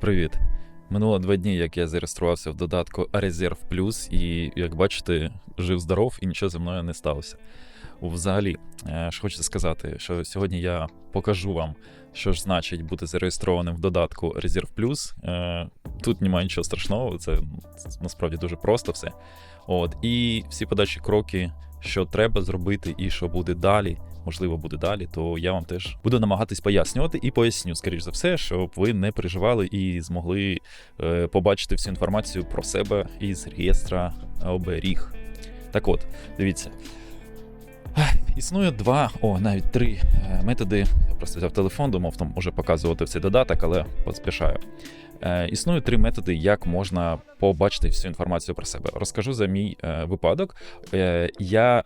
Привіт. Минуло два дні, як я зареєструвався в додатку Резерв Плюс, і як бачите, жив здоров і нічого зі мною не сталося. Взагалі, ж що хочу сказати, що сьогодні я покажу вам, що ж значить бути зареєстрованим в додатку Резерв Плюс. Тут немає нічого страшного, це насправді дуже просто все. От, і всі подальші кроки, що треба зробити, і що буде далі, можливо, буде далі, то я вам теж буду намагатись пояснювати і поясню, скоріш за все, щоб ви не переживали і змогли е, побачити всю інформацію про себе із реєстра оберіг. Так от, дивіться. Існує два, о, навіть три е, методи. Я просто взяв телефон, думав там може показувати цей додаток, але поспішаю. Е, існує три методи, як можна побачити всю інформацію про себе. Розкажу за мій е, випадок. Е, я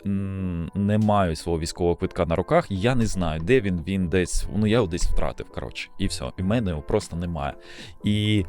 не маю свого військового квитка на руках, я не знаю, де він, він десь. Ну я його десь втратив. Коротше, і все. І в мене його просто немає. І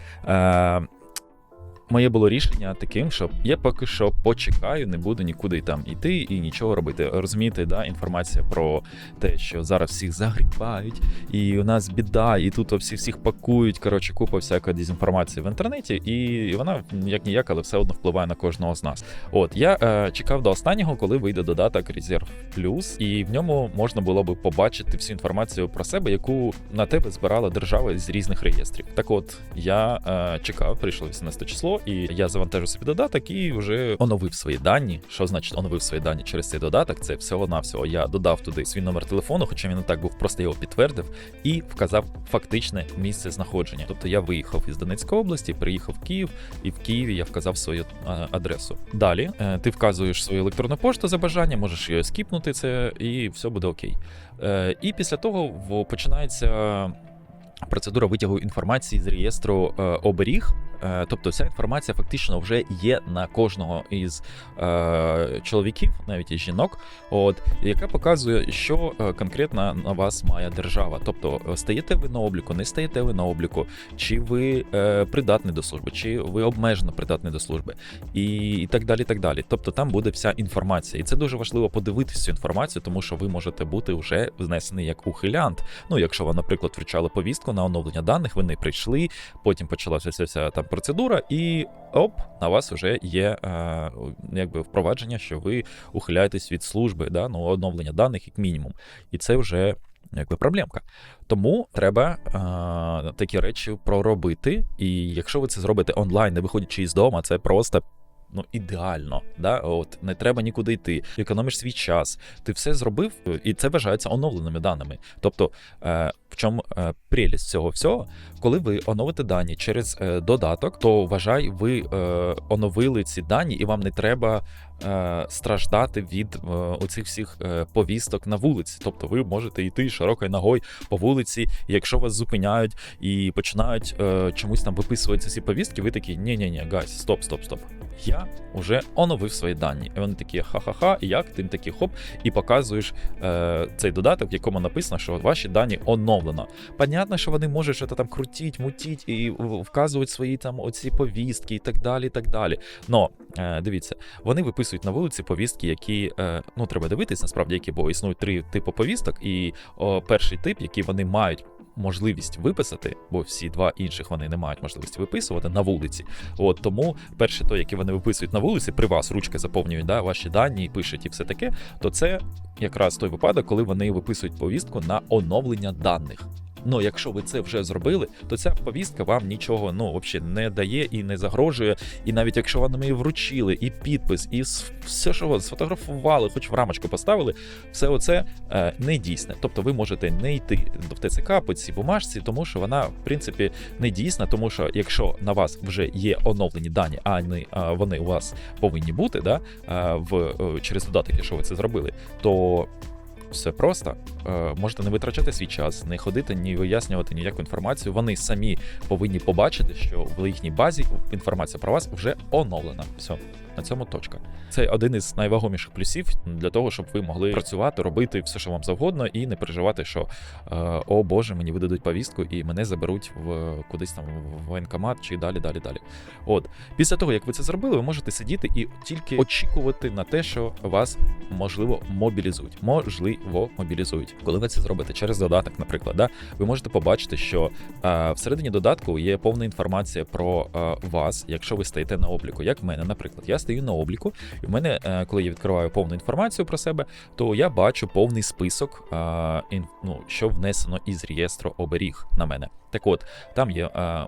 моє було рішення таким, що я поки що почекаю, не буду нікуди там йти і нічого робити. Розумієте, да, інформація про те, що зараз всіх загрібають, і у нас біда, і тут всі всіх пакують. Коротше, купа всякої дезінформації в інтернеті, і вона як ніяк, але все одно впливає на кожного з нас. От я е, чекав до останнього, коли вийде додаток Резерв Плюс, і в ньому можна було би побачити всю інформацію про себе, яку на тебе збирала держава з різних реєстрів. Так от я е, чекав, прийшло 18 число, і я завантажив собі додаток і вже оновив свої дані. Що значить оновив свої дані через цей додаток? Це всього навсього Я додав туди свій номер телефону, хоча він не так був, просто його підтвердив і вказав фактичне місце знаходження. Тобто я виїхав із Донецької області, приїхав в Київ, і в Києві я вказав свою е, адресу. Далі е, ти вказуєш свою електронну пошту за бажанням, можеш її скіпнути це, і все буде окей. Е, І після того починається. Процедура витягу інформації з реєстру оберіг, тобто вся інформація фактично вже є на кожного із е, чоловіків, навіть і жінок, от яка показує, що е, конкретно на вас має держава. Тобто, е, стаєте ви на обліку, не стаєте ви на обліку, чи ви е, придатні до служби, чи ви обмежено придатні до служби, і, і так далі. так далі. Тобто там буде вся інформація. І це дуже важливо подивитися цю інформацію, тому що ви можете бути вже внесений як ухилянт. Ну, якщо вам, наприклад, вручали повістку на оновлення даних, ви не прийшли, потім почалася вся там процедура, і оп, на вас вже є е, якби впровадження, що ви ухиляєтесь від служби, да, ну, оновлення даних як мінімум. І це вже. Якби проблемка. Тому треба е, такі речі проробити. І якщо ви це зробите онлайн, не виходячи із дому, це просто ну ідеально. Да? От не треба нікуди йти, економиш свій час. Ти все зробив, і це вважається оновленими даними. Тобто, е, в чому е, прелість цього всього, коли ви оновите дані через е, додаток, то вважай, ви е, оновили ці дані, і вам не треба. Е, Страждати від е, оцих всіх е, повісток на вулиці, тобто ви можете йти широкою ногою по вулиці, і якщо вас зупиняють і починають чомусь там виписувати ці повістки, ви такі ні ні ні гайс, стоп, стоп, стоп. Я вже оновив свої дані. І вони такі ха-ха-ха, і як? Ти такі хоп, і показуєш е, цей додаток, в якому написано, що ваші дані оновлено. Понятно, що вони можуть що там крутіть, мутіть і вказують свої там оці повістки і так далі. і так далі. Но е, дивіться, вони виписують на вулиці повістки, які е, ну треба дивитись, насправді, які, бо існують три типи повісток, і о, перший тип, який вони мають. Можливість виписати, бо всі два інших вони не мають можливості виписувати на вулиці. От тому перше, той, який вони виписують на вулиці, при вас ручки заповнюють да, ваші дані і пишуть і все таке, то це якраз той випадок, коли вони виписують повістку на оновлення даних. Ну, якщо ви це вже зробили, то ця повістка вам нічого ну взагалі не дає і не загрожує. І навіть якщо вам її вручили, і підпис, і все, що ви сфотографували, хоч в рамочку поставили, все оце е, не дійсне. Тобто ви можете не йти в ТЦК по цій бумажці, тому що вона, в принципі, не дійсна, тому що якщо на вас вже є оновлені дані, а не а вони у вас повинні бути, да, е, в е, через додаток, якщо ви це зробили, то все просто. Е, Можете не витрачати свій час, не ходити, ні вияснювати ніяку інформацію. Вони самі повинні побачити, що в їхній базі інформація про вас вже оновлена. Все. На цьому точка. Це один із найвагоміших плюсів для того, щоб ви могли працювати, робити все, що вам завгодно, і не переживати, що е, о Боже, мені видадуть повістку і мене заберуть в кудись там в воєнкомат чи далі, далі, далі. От після того, як ви це зробили, ви можете сидіти і тільки очікувати на те, що вас можливо мобілізують. Можливо, мобілізують. Коли ви це зробите через додаток, наприклад, да, ви можете побачити, що е, всередині додатку є повна інформація про е, вас, якщо ви стоїте на обліку. Як мене, наприклад, я стою на обліку, і в мене, е, коли я відкриваю повну інформацію про себе, то я бачу повний список, е, ну, що внесено із реєстру оберіг на мене. Так от, там є е,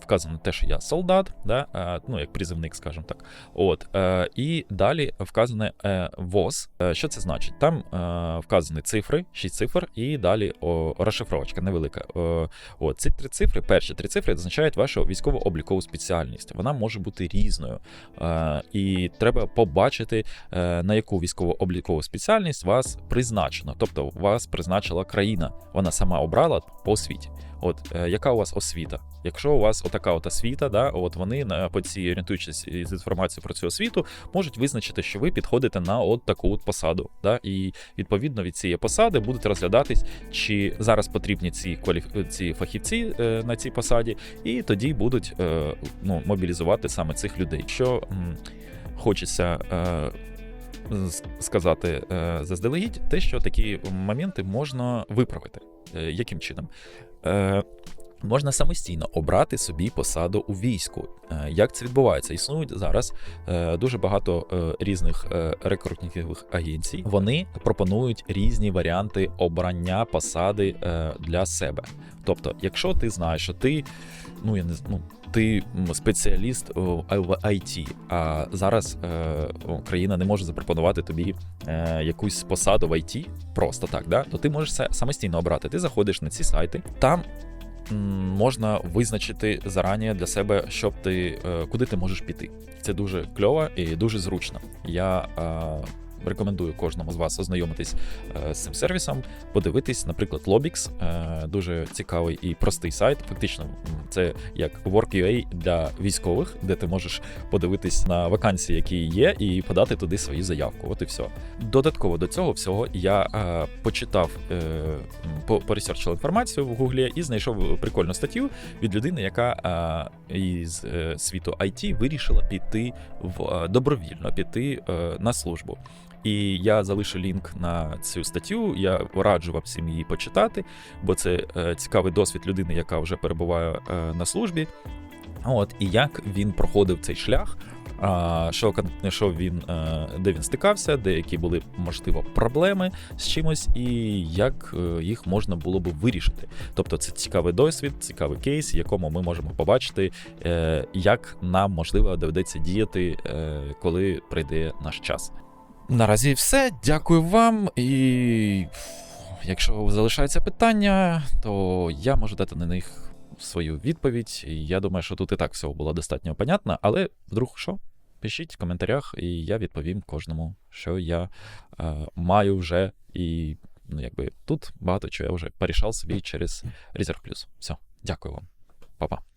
вказано те, що я солдат, да, ну як призивник, скажімо так. От, і далі вказане ВОЗ. Що це значить? Там вказані цифри, 6 цифр, і далі розшифровочка невелика. От, ці три цифри, перші три цифри означають вашу військово-облікову спеціальність. Вона може бути різною. І треба побачити, е, на яку військово-облікову спеціальність вас призначено. Тобто вас призначила країна, вона сама обрала по освіті. От е, яка у вас освіта? Якщо у вас отака от освіта, да, от вони на по цій орієнтуючись із інформацією про цю освіту, можуть визначити, що ви підходите на от таку от посаду. Да, і відповідно від цієї посади будуть розглядатись, чи зараз потрібні ці кваліф... ці фахівці е, на цій посаді, і тоді будуть е, ну, мобілізувати саме цих людей. Що м, хочеться. Е, Сказати е, заздалегідь, те, що такі моменти можна виправити. Е, яким чином? Е, Можна самостійно обрати собі посаду у війську. Е, Як це відбувається? Існують зараз е, дуже багато е, різних рекрутингових агенцій. Вони пропонують різні варіанти обрання посади для себе. Тобто, якщо ти знаєш, що ти ну я не ну, ти спеціаліст в IT, а зараз країна не може запропонувати тобі якусь посаду в IT просто так, да? то ти можеш це самостійно обрати. Ти заходиш на ці сайти, там можна визначити зарані для себе, щоб ти е, куди ти можеш піти. Це дуже кльово і дуже зручно. Я е, рекомендую кожному з вас ознайомитись е, з цим сервісом, подивитись, наприклад, Lobix, дуже цікавий і простий сайт. Фактично, це як Work.ua для військових, де ти можеш подивитись на вакансії, які є, і подати туди свою заявку. От і все. Додатково до цього всього я е, почитав, е, по- поресерчив інформацію в Гуглі і знайшов прикольну статтю від людини, яка е, із е, світу IT вирішила піти в е, добровільно піти е, на службу. І я залишу лінк на цю статтю. Я раджу вам всім її почитати, бо це е, цікавий досвід людини, яка вже перебуває е, на службі. От і як він проходив цей шлях. Що, що він, е, де він стикався, де які були можливо проблеми з чимось, і як їх можна було би вирішити. Тобто, це цікавий досвід, цікавий кейс, в якому ми можемо побачити, як нам можливо доведеться діяти, коли прийде наш час. Наразі все. Дякую вам. І якщо залишаються питання, то я можу дати на них свою відповідь. Я думаю, що тут і так все було достатньо понятно, але вдруг що? Пишіть в коментарях, і я відповім кожному, що я е, маю вже. І ну, якби тут багато чого я вже порішав собі через Reserve Plus. Все, дякую вам. Па-па.